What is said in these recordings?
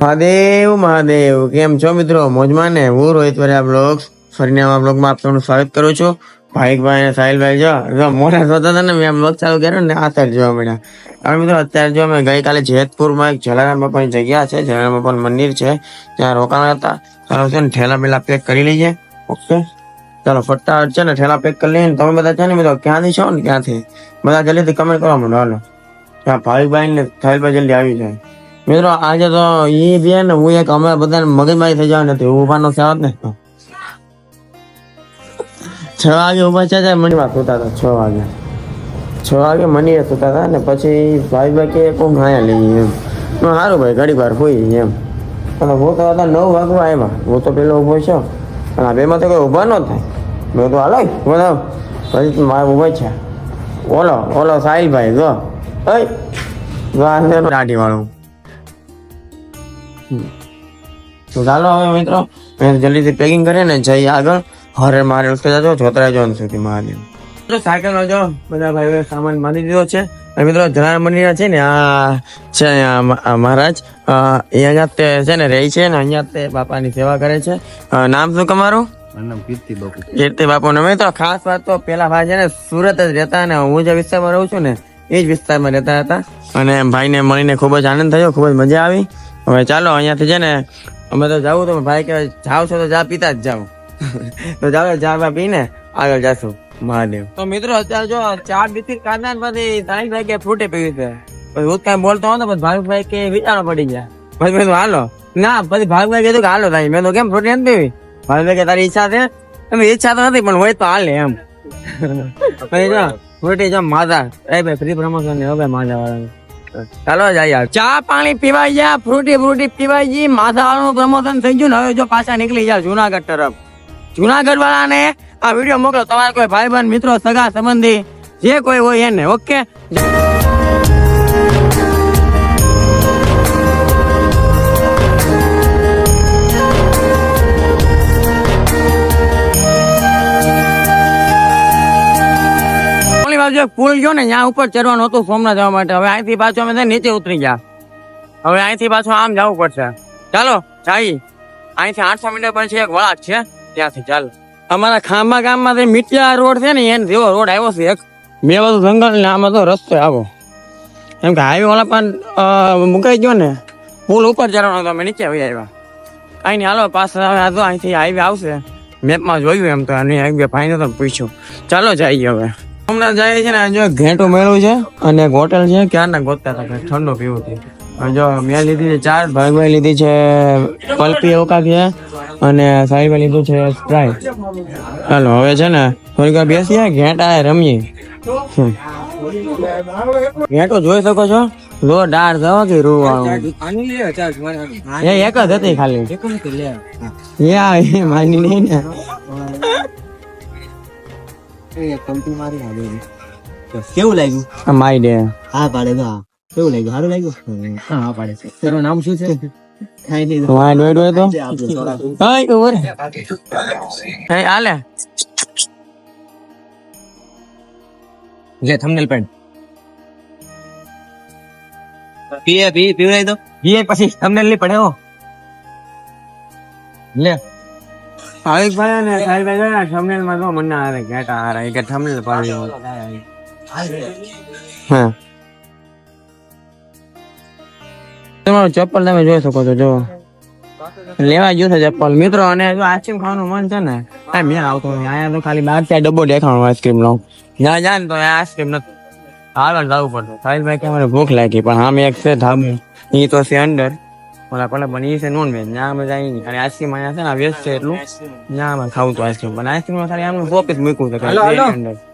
મહાદેવ મહાદેવ કેમ છો મિત્રો? મોજમાં ને હું રોહિત વરિયા બ્લોગ ફરીને આવા બ્લોગમાં આપ સૌનું સ્વાગત કરું છું. ભાઈકભાઈ અને સાહિલભાઈ જો જો મોટા જોતા હતા ને મેં બ્લોગ ચાલુ કર્યો ને આ સાઈડ જોવા મળ્યા. હવે મિત્રો અત્યારે જો અમે ગઈકાલે જેતપુરમાં એક જલારામ બાપાની જગ્યા છે જલારામ બાપાનું મંદિર છે. ત્યાં રોકાણા હતા. ચાલો છે ને ઠેલા પેલા પેક કરી લઈએ. ઓકે. ચાલો, ફટાફટ છે ને ઠેલા પેક કરી લઈએ ને તમે બધા છે ને મિત્રો, ક્યાંથી છો ને ક્યાંથી? બધા જલ્દીથી કમેન્ટ કરવા માંડો હાલો. ત્યાં ભાવિકભાઈ ને સાહિલભાઈ જલ્દી આવી જાય. મિત્રો, આજે તો એ બે ને, હું એક અમે બધાને મગજમારી થઈ જવા નથી ઉભાનો સેવત ને. છ વાગે ઊભા છે મનીમાં સુતા હતા, છ વાગે. છ વાગે મનીએ સુતા હતા ને પછી ભાઈ ભાઈ કે, કોણ ખાયા લઈએ એમ. સારું ભાઈ ઘડી વાર હોઈ એમ. અને હું તો હતા નવ વાગવા આવ્યા. હું તો પેલો ઊભો છો. અને આ બેમાં તો કોઈ ઊભા ન થાય. મેં તો હાલો બોલો પછી મારે ઊભો છે. ઓલો ઓલો સાહિલભાઈ જો. જો દાઢી વાળું તો ચાલો હવે મિત્રો મેં જલ્દીથી પેકિંગ કરીએ ને જઈએ આગળ. હરે મારે ઉસકે જજો જોતરા જોન સુધી મહાદેવ. મિત્રો સાયકલ જો બધા ભાઈઓ સામાન બાંધી દીધો છે. અને મિત્રો જલારામ મંદિર છે ને આ છે મહારાજ એ અહીંયા તે છે ને રહે છે ને અહીંયા તે બાપાની સેવા કરે છે. નામ શું તમારું? કીર્તિ બાપુ. ને મિત્રો ખાસ વાત તો પેલા ભાઈ છે ને સુરત જ રહેતા ને હું જે વિસ્તારમાં રહું છું ને એ જ વિસ્તારમાં રહેતા હતા. અને ભાઈને મળીને ખૂબ જ આનંદ થયો ખૂબ જ મજા આવી. હવે ચાલો અહીંયાથી છે ને અમે તો જાવું તો ભાઈ કે જાવ છો તો ચા પીતા જ જાવ તો જાવ ચા પીને આગળ જાશું મહાદેવ. તો મિત્રો અત્યારે જો ચા બિસ્કિટ ખાધા ને પછી તારીખ ભાઈ કે ફ્રૂટે પીવી છે. પછી હું કઈ બોલતો હતો પછી ભાવિકભાઈ કે વિચારો પડી ગયા. પછી મેં હાલો. ના પછી ભાવિકભાઈ કીધું કે હાલો તારી મેં તો કેમ ફ્રૂટી નથી પીવી? ભાવિકભાઈ કે તારી ઈચ્છા છે. એમ ઈચ્છા તો નથી પણ હોય તો હાલે એમ. ભાઈ જો ફ્રૂટી જો માધા એ ભાઈ ફ્રી પ્રમોશન ને હવે માધા વાળા ચાલો જઈએ ચા પાણી પીવાઈ ગયા ફ્રૂટી ફ્રૂટી પીવાઈ ગઈ માથા વાળાનું પ્રમોશન થઈ ગયું ને હવે જો પાછા નીકળી જાય જુનાગઢ તરફ. જુનાગઢ વાળાને આ વીડિયો મોકલો. તમારા કોઈ ભાઈ બંધ મિત્રો સગા સંબંધી જે કોઈ હોય એને ઓકે? ઓલી જે પુલ ગયો ને, ત્યાં ઉપર ચડવાનું હતું સોમનાથ જવા માટે. હવે અહીંથી પાછું અમે છે નીચે ઉતરી ગયા. હવે અહીંથી પાછું આમ જવું પડશે. ચાલો જાઈ અહીંથી આઠસો મીટર પછી એક વળાક છે. ત્યાંથી ચાલો. અમારા ખાંભા ગામમાંથી મીટિયા રોડ છે ને, એને જેવો રોડ આવ્યો છે એક. બે બધું જંગલ ને આમાં તો રસ્તો આવો. એમ કે હાઈવે વાળા પણ મુકાઈ ગયો ને, પુલ ઉપર ચડવાનો હતો. અમે નીચે આવી આવ્યા. કઈ નહીં હાલો પાછળ તો અહીંથી હાઈવે આવશે. મેપમાં જોયું એમ તો, અને તો પૂછ્યું. ચાલો જઈએ હવે. હમણાં જાય છે ને જો ઘેટું મેળવું છે અને એક હોટેલ છે ક્યારના ગોતતા હતા ઠંડો પીવો હતી જો મેં લીધી છે ચાર ભાઈ લીધી છે પલ્પી ઓકા છે અને સાહેબે લીધું છે સ્પ્રાઈટ ચાલો હવે છે ને થોડીક વાર બેસીએ ઘેટા રમીએ. ઘેટો જોઈ શકો છો? લો ડાર જવા કે રૂ વાળું એ એક જ હતી ખાલી. એ માની નહીં ને. કેવું લાગ્યું? આ માઈ દે હા પાડે તો હા. કેવું લાગ્યું? સારું લાગ્યું? હા પાડે છે. તારું નામ શું છે? પીએ પી પીવડાઈ દો. ये પછી તમને ની પડે હો. લે. ભાવિક ભાઈ ને સાહેબ ભાઈ ને થંબનેલમાં તો મને હારે ઘેટા આરે કે થંબનેલ પાડી હા તમારું ચપ્પલ તમે જોઈ શકો છો જો લેવા ગયો છે ચપ્પલ. મિત્રો, અને જો આઈસ્ક્રીમ ખાવાનું મન છે ને આ મેં આવતો અહીંયા તો ખાલી બાર ત્યાં ડબ્બો દેખાણો આઈસ્ક્રીમ નો. જ્યાં જાય ને તો આઈસ્ક્રીમ નથી. આગળ જવું પડતું સાહિલભાઈ કે મને ભૂખ લાગી, પણ આમ એક છે ધાબુ. એ તો છે અંદર. ઓલા પેલા પણ એ છે નોન વેજ ત્યાં અમે જાય નહીં અને આઈસ્ક્રીમ અહીંયા છે ને વેજ છે એટલું ત્યાં અમે ખાવું તો આઈસ્ક્રીમ પણ આઈસ્ક્રીમમાં ખાલી આમ પોપીસ મૂકવું છે હાલો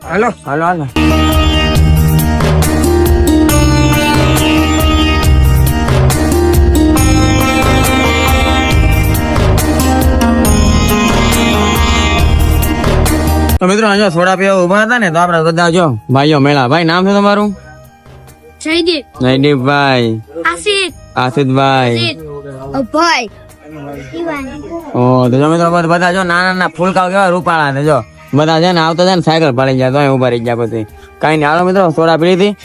હાલો હાલો હાલો તો મિત્રો અહીંયા થોડા પીવા ઊભા હતા ને તો આપડે બધા જો ભાઈઓ મેળા ભાઈ નામ છે તમારું? જયદીપ. જયદીપભાઈ. આશિક આસિફભાઈ અજીત અભય તો હતી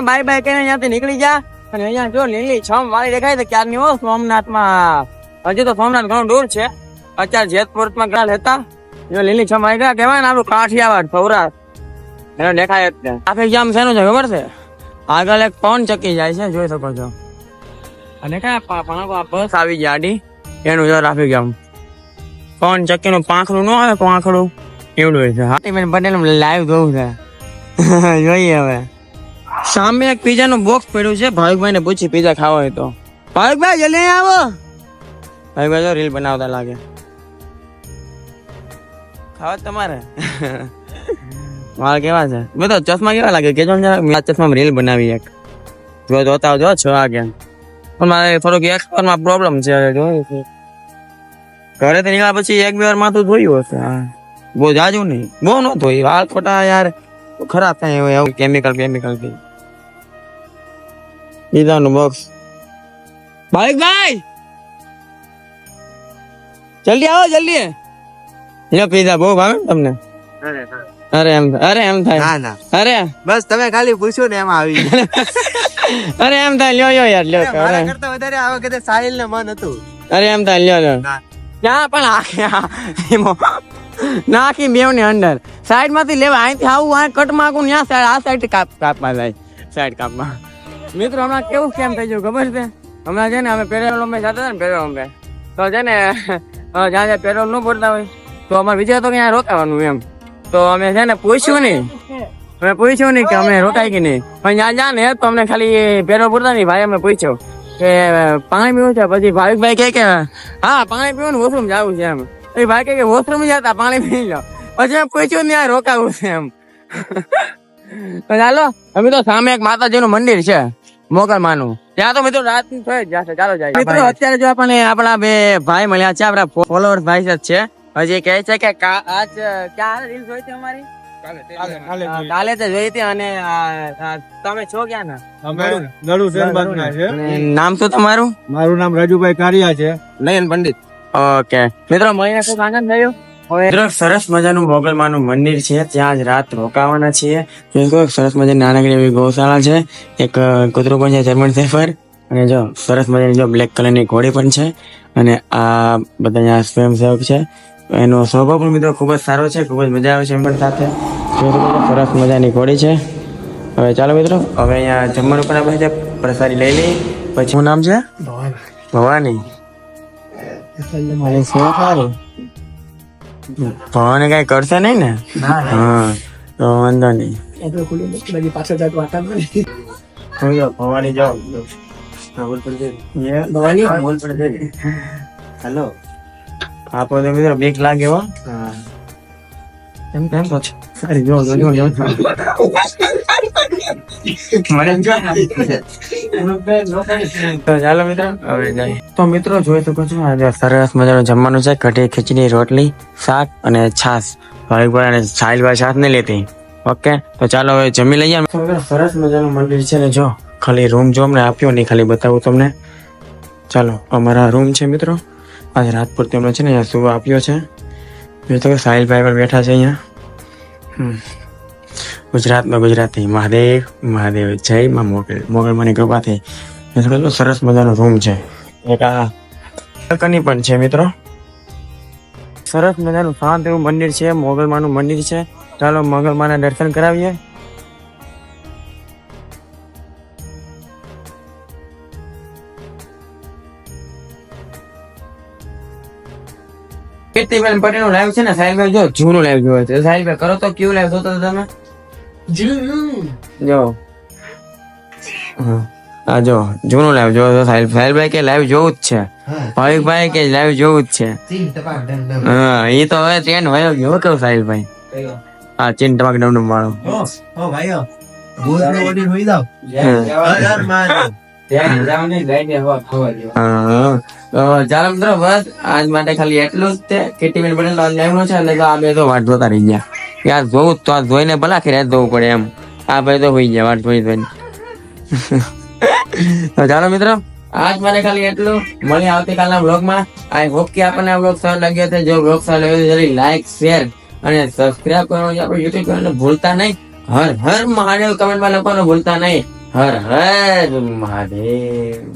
બાય બાય કરીને નીકળી ગયા. અને જો લીલી છમ વાળી દેખાય તો ક્યારની હો, સોમનાથમાં. હજી તો સોમનાથ ઘણું દૂર છે. અત્યારે જેતપુરમાં ઘણા લેતા. જો લીલી છમ આવી ગયા કહેવાય ને, આપણું કાઠિયાવાડ, સૌરાષ્ટ્ર. એનો દેખાય છે, ખબર છે? આગળ એક પવન ચક્કી જાય છે જોઈ શકો છો. અને કયા બસ આવી ગયા એનું જો રાખી ગયા પવન ચક્કી નું પાંખડું ન આવે પાંખડું એવડું હોય છે. હાથી મેં બનેલું લાઈવ જોવું છે. જોઈએ હવે. સામે એક પીઝા નું બોક્સ પડ્યું છે ભાવિકભાઈ ને પૂછી પીઝા ખાવા હોય તો. ભાવિકભાઈ જલ્દી આવો. ભાવિકભાઈ જો રીલ બનાવતા લાગે. ખાવા તમારે. વાળ કેવા છે? બધો ચશ્મા કેવા લાગે? કેજો ને જરાક. મેં આ ચશ્મા રીલ બનાવી એક. જો, જોતા આવજો છ વાગે પણ મારે થોડુંક એક્સપર્ટમાં પ્રોબ્લેમ છે હવે, જોયું છે. ઘરે તો નીકળ્યા પછી એક બે વાર માથું ધોયું હશે, હા. બહુ જાજુ નહીં. બહુ ન ધોઈ. વાળ ખોટા યાર. ખરાબ થાય એવું એવું કેમિકલ કેમિકલથી. પીઝાનું બોક્સ ભાઈ ભાઈ! જલ્દી આવો, જલ્દી. લો પીઝા બહુ ભાવે ને તમને? અરે એમ અરે એમ થાય. ના ના. અરે. બસ તમે ખાલી પૂછ્યું ને એમાં આવી અરે એમ થાય લ્યો લ્યો યાર લ્યો મારા કરતા વધારે આ વખતે સાહિલ ને મન હતું. અરે એમ થાય લ્યો લ્યો. ના. પણ આખી નાખી બેવની અંદર. સાઈડમાંથી લેવા અહીંથી આવું આ કટ ને ત્યાં સાઈડ આ સાઈડ કાપ કાપમાં જાય. સાઈડ કાપમાં. મિત્રો હમણાં કેવું કેમ થઈ ગયું ખબર છે? હમણાં છે ને અમે પેરેલ અમે જતા હતા ને પેરેલ અમે તો છે ને જ્યાં જ્યાં પેરેલ ન ભરતા હોય તો અમારે વિચાર તો ક્યાં રોકાવાનું એમ. તો અમે છે ને પૂછ્યું નહીં. અમે પૂછ્યું નહીં કે અમે રોકાય કે નહીં. પણ ત્યાં જા ને તો અમને ખાલી પેરો પૂરતા નહીં ભાઈ અમે પૂછ્યો કે પાણી પીવું છે? પછી ભાવિકભાઈ કહે કે હા પાણી પીવું ને વોશરૂમ જવું છે એમ. એ ભાઈ કહે કે વોશરૂમ જતા પાણી પી લો પછી અમે પૂછ્યું ને ત્યાં રોકાવું છે એમ. તો ચાલો અમે તો સામે એક માતાજીનું મંદિર છે મોગલમાનું. ત્યાં તો મિત્રો રાત થઈ જશે ચાલો જાય મિત્રો અત્યારે જો આપણને આપણા બે ભાઈ મળ્યા છે આપણા ફોલોઅર્સ ભાઈ છે. હજી કહે છે કે આજ ક્યારે રીલ જોઈ હતી અમારી? કાલે તો જોઈ હતી અને આ, આ, તમે છો ક્યાં ના. અમે નડુ શેરબાગના છે. નામ શું તમારું? મારું નામ રાજુભાઈ કારિયા છે. નયન પંડિત. ઓકે. મિત્રો મળીને ખૂબ આનંદ થયો. મિત્રો સરસ મજાનું મોગલમાનું મંદિર છે. ત્યાં જ રાત રોકાવાના છીએ. સરસ મજાની નાનકડી એવી ગૌશાળા છે એક કૂતરો કૂતરું પણ છે જર્મન સેફર અને જો સરસ મજાની જો બ્લેક કલરની ઘોડી પણ છે. અને આ બધા અહીંયા સ્વયંસેવક છે. એનો સ્વભાવ પણ મિત્રો ખૂબ જ સારો છે ખૂબ જ મજા આવે છે એમ પણ સાથે. સરસ મજાની ઘોડી છે. હવે ચાલો મિત્રો હવે અહીંયા જમવાનું પણ આપણે છે પ્રસાદી લઈ લઈ પછી શું નામ છે? ભવાની. ભવાની. કઈ કરશે નહીં ને? હા તો વાંધો નહીં. હું ભવાની જાઓ. ભવાની? હેલો. આપો તો મિત્રો બીક લાગે હો. એમ કેમ તો સારી જો જો જો જો. તો ચાલો મિત્રો હવે જાય. તો મિત્રો જોઈ શકો છો આજે સરસ મજાનું જમવાનું છે. કઢી ખીચડી રોટલી શાક અને છાસ ભાઈભાઈ અને સાહિલભાઈ છાસ નહીં લેતી. ઓકે તો ચાલો હવે જમી લઈએ. સરસ મજાનું મંદિર છે ને જો. ખાલી રૂમ જો અમને આપ્યો નહીં ખાલી બતાવું તમને. ચાલો અમારા રૂમ છે મિત્રો. આજે રાત પૂરતી અમને છે ને અહીંયા સુવા આપ્યો છે. જો તો સાહિલભાઈ પણ બેઠા છે અહીંયા. ગુજરાતમાં ગુજરાતી મહાદેવ મહાદેવ જય, માં મોગલ. મને કૃપાથી. થોડો સરસ મજાનો રૂમ છે. એક આ બાલ્કની પણ છે મિત્રો. સરસ મજાનું શાંત એવું મંદિર છે, મોગલમાનું મંદિર છે. ચાલો મોગલમાના દર્શન કરાવીએ. કીર્તિબેન પટેલનું લાઈવ છે ને સાહેબ જો જૂનું લાઈવ જોવે છે. સાહેબ કરો તો કયું લાઈવ જોતો તમે? જો. હા. જો જૂનું લાઈવ જોવો તો સાહેબ. સાહેબભાઈ કે લાઈવ જોવું જ છે. ભાવિકભાઈ કે લાઈવ જોવું જ છે. હા એ તો હવે ટ્રેન વયો ગયો. કેવું સાહેબભાઈ? હા ચીન ટપાક ડમડમ ડમ વાળો. ઓ ભાઈઓ. ભૂત નો ઓડી હોય દાવ હર મહાદેવ માટે એટલું જ છે એટલે તો વાટ જોતા રહી ગયા. જોવું તો, આ જોઈને ભલા ખેર જોવું પડે એમ. આ ભાઈ તો હોઈ ગયા વાટ જોઈ તો ચાલો મિત્રો, આજ મારે ખાલી એટલું. મળીએ આવતીકાલના બ્લોગમાં આઈ હોપ કે આપણને આ બ્લોગ હશે. જો બ્લોગ સારો લાગ્યો શેર અને સબસ્ક્રાઇબ કરવાનું આપણે ભૂલતા નહીં. હર હર મહાદેવ કમેન્ટમાં લખવાનું ભૂલતા નહીં. હર હર મહાદેવ.